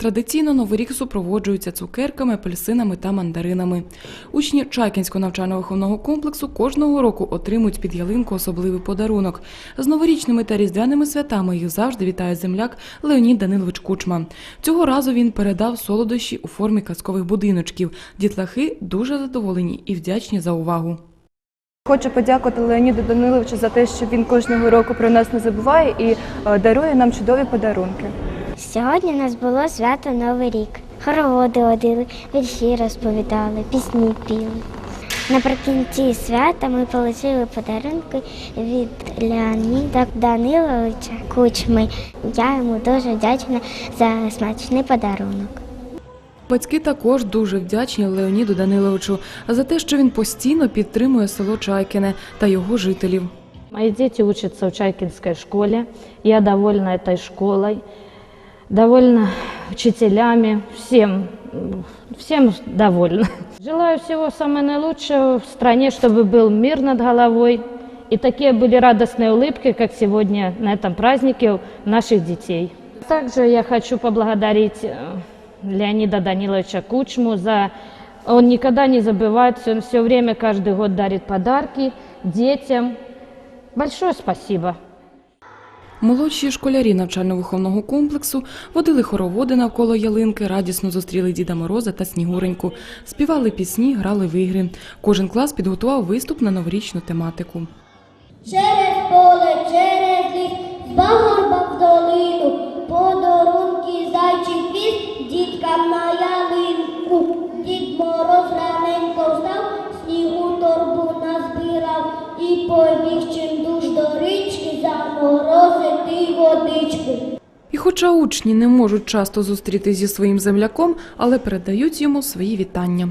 Традиційно новий рік супроводжується цукерками, апельсинами та мандаринами. Учні Чайкінського навчально-виховного комплексу кожного року отримують під ялинку особливий подарунок. З новорічними та різдвяними святами їх завжди вітає земляк Леонід Данилович Кучма. Цього разу він передав солодощі у формі казкових будиночків. Дітлахи дуже задоволені і вдячні за увагу. Хочу подякувати Леоніду Даниловичу за те, що він кожного року про нас не забуває і е, дарує нам чудові подарунки. Сьогодні у нас було свято Новий рік. Хороводи водили, вірші розповідали, пісні піли. Наприкінці свята ми отримали подарунки від Леоніда Даниловича Кучми. Я йому дуже вдячна за смачний подарунок. Батьки також дуже вдячні Леоніду Даниловичу за те, що він постійно підтримує село Чайкине та його жителів. Мои дети учатся в Чайкинской школе. Я довольна этой школой, довольна учителями, всем, м, всем довольна. Желаю всего самого наилучшего в стране, чтобы был мир над головой и такие были радостные улыбки, как сегодня на этом празднике у наших детей. Также я хочу поблагодарить э, Леонида Даниловича Кучму за... Он никогда не забывает, он все время, каждый год дарит подарки детям. Большое спасибо. Молодші школярі навчально-виховного комплексу водили хороводи навколо ялинки, радісно зустріли Діда Мороза та Снігуреньку, співали пісні, грали в ігри. Кожен клас підготував виступ на новорічну тематику. Через поле, через ліс, з пагорба в долину, подарунки зайчий хвіст, діткам на ялинку. Дід Мороз раненько встав, снігу торбу назбирав і побіг хоча учні не можуть часто зустрітися зі своїм земляком, але передають йому свої вітання.